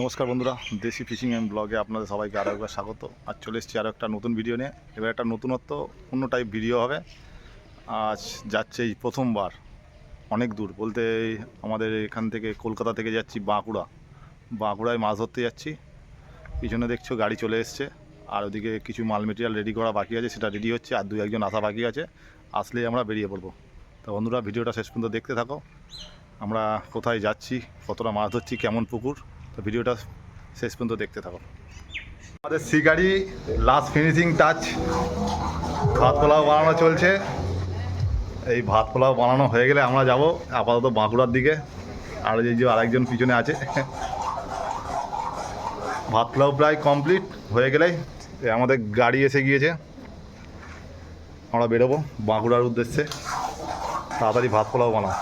নমস্কার বন্ধুরা, দেশি ফিশিং অ্যান্ড ব্লগে আপনাদের সবাইকে আরও একবার স্বাগত। আর চলে এসেছি আরও একটা নতুন ভিডিও নিয়ে। এবার একটা নতুনত্ব, অন্য টাইপ ভিডিও হবে। আজ যাচ্ছে এই প্রথমবার, অনেক দূর। বলতে আমাদের এখান থেকে কলকাতা থেকে যাচ্ছি বাঁকুড়া। বাঁকুড়ায় মাছ ধরতে যাচ্ছি। পিছনে দেখছ গাড়ি চলে এসছে। আর ওদিকে কিছু মাল মেটেরিয়াল রেডি করা বাকি আছে, সেটা রেডি হচ্ছে। আর দু একজন আসা বাকি আছে। আসলেই আমরা বেরিয়ে পড়ব। তো বন্ধুরা, ভিডিওটা শেষ পর্যন্ত দেখতে থাকো। আমরা কোথায় যাচ্ছি, কতটা মাছ ধরছি, কেমন পুকুর, তো ভিডিওটা শেষ পর্যন্ত দেখতে থাকো। আমাদের শিকারি লাস্ট ফিনিশিং টাচ ভাত পোলাও বানানো চলছে। এই ভাত পোলাও বানানো হয়ে গেলে আমরা যাব আপাতত বাঁকুড়ার দিকে। আর এই যে আরেকজন পিছনে আছে। ভাত পোলাও প্রায় কমপ্লিট হয়ে গেলেই আমাদের গাড়ি এসে গিয়েছে। আমরা বেরোবো বাঁকুড়ার উদ্দেশ্যে। তাড়াতাড়ি ভাত পোলাও বানাও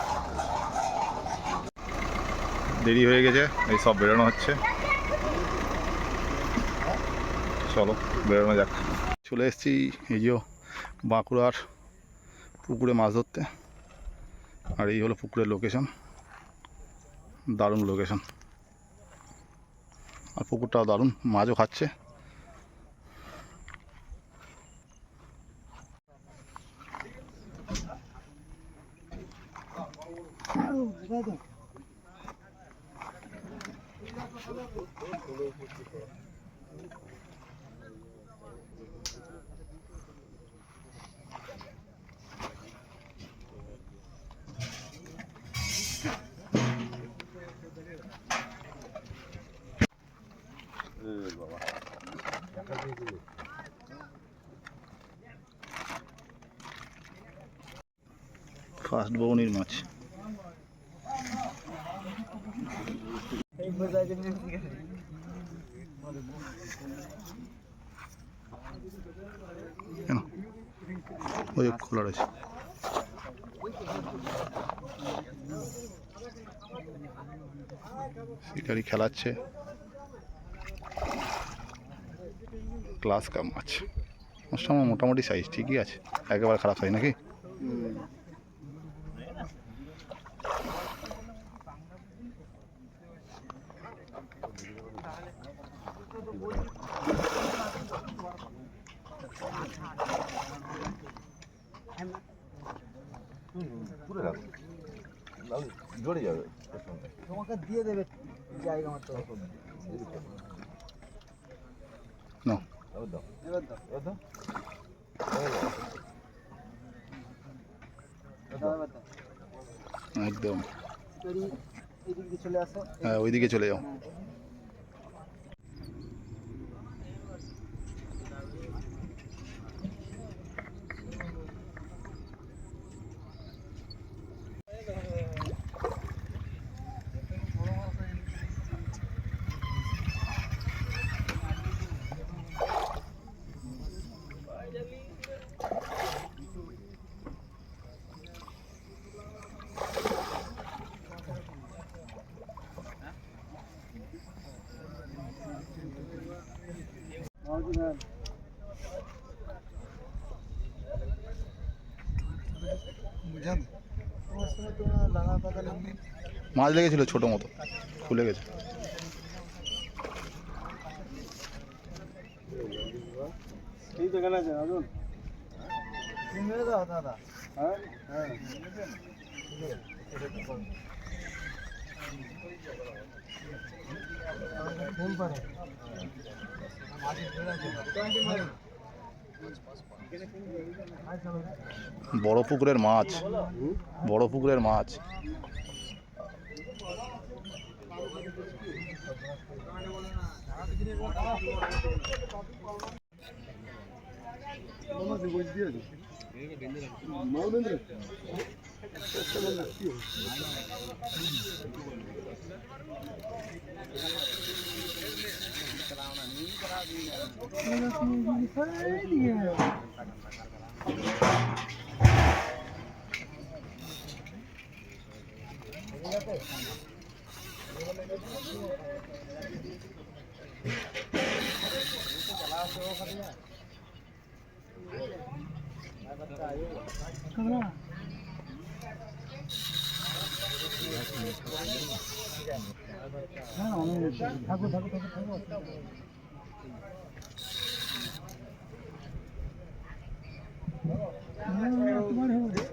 দেরি হয়ে গেছে, এই সব বেরোনো হচ্ছে। চলো, বেরোনো যাক। চলে এসেছি এই যে বাঁকুড়ার পুকুরে মাছ ধরতে। আর এই হলো পুকুরের লোকেশন দারুণ লোকেশন আর পুকুরটাও দারুণ, মাছও খাচ্ছে। ফার্স্ট বৌনির মাছ কেন? ওই খোলা রয়েছে শিকারি খেলাচ্ছে। ক্লাস কাপ মাছ মাছটা আমার মোটামুটি সাইজ ঠিকই আছে। একেবারে খারাপ সাইজ নাকি? জড়ে যাবে তোমাকে দিয়ে দেবে জায়গা মতো। না এবার দাও। এবার দাও। এবার দাও। একদম। এদিকে এদিকে চলে আসো। হ্যাঁ ওইদিকে চলে যাও। মাছ লেগেছিল ছোটো মতো খুলে গেছে। দাদা হ্যাঁ হ্যাঁ বড় পুকুরের মাছ। বড় পুকুরের মাছ। Gracias. 전화. 아, 오늘 그만 해보래.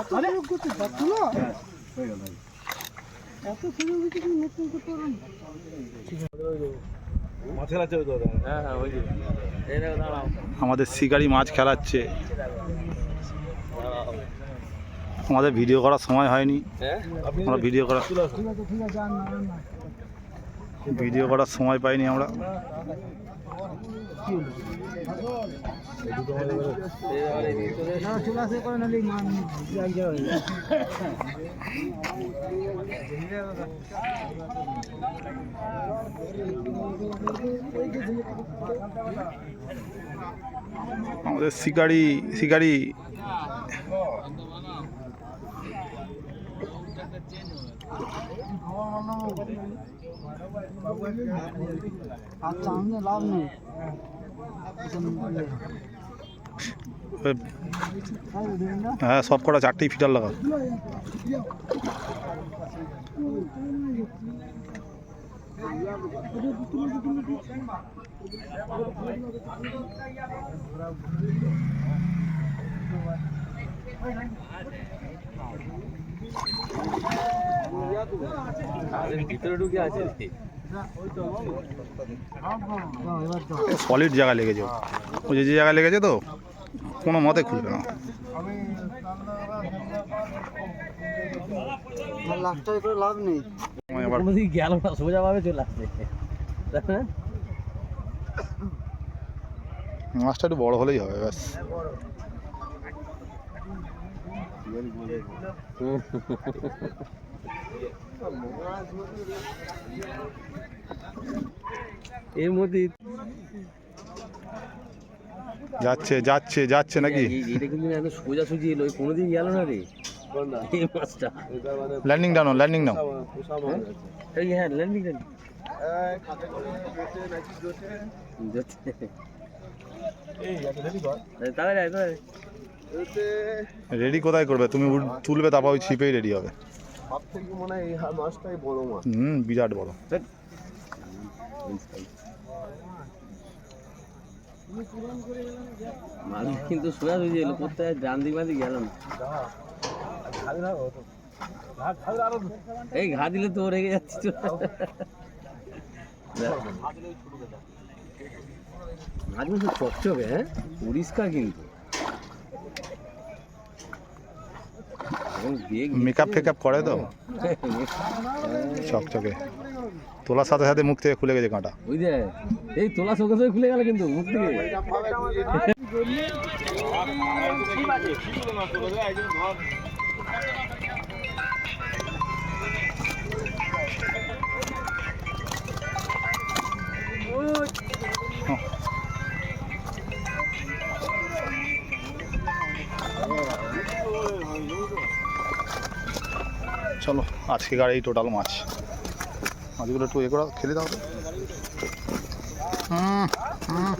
এত সুযোগ করতে পারছ না? এত সুযোগ দিতে তুমি নতুন করতে পারো আমাদের শিকারি মাছ খেলাচ্ছে। আমাদের ভিডিও করার সময় হয়নি। আমরা ভিডিও করার ভিডিও করার সময় পাইনি আমরা। আমাদের শিকারি শিকারি। হ্যাঁ সব কটা চারটেই ফিটার লাগা ভিতরে ঢুকে আছে? সলিড জায়গা লেগেছে ও। ও যে জায়গা লেগেছে তো, কোনো মতে খুলবে না লাভ নেই? মাছটা একটু বড় হলেই হবে, ব্যাস এর মধ্যে যাচ্ছে যাচ্ছে যাচ্ছে নাকি? এটা কিন্তু একদম সোজা সুজি এলো কোনোদিন গেল না রে। এই মাছটা। ল্যান্ডিং ডাউন ল্যান্ডিং ডাউন এই হ্যাঁ ল্যান্ডিং তাহলে তাহলে রেডি কোথায় করবে? তুমি তুলবে তারপর ওই ছিপেই রেডি হবে। সব থেকে মনে হয় এই মাছটাই বড় মাছ। হুম বিরাট বড়। মাছ কিন্তু সোজা সুজি এলো কোথায়? ডান দিক বাঁধি গেল না এই ঘা দিলে তো রেগে যাচ্ছি তো। মাছগুলো খুব চকচকে হ্যাঁ? পরিষ্কার কিন্তু এখন বেগ মেকআপ ফেকআপ করে তো? চকচকে। তোলার সাথে সাথে মুখ থেকে খুলে গেছে কাঁটা। ওই যে এই তোলা সঙ্গে সঙ্গে খুলে গেল কিন্তু মুখ থেকে। চলো আজকে এই টোটাল মাছ মাছগুলো একটু এ করা খেলে দাও হুম, হুম।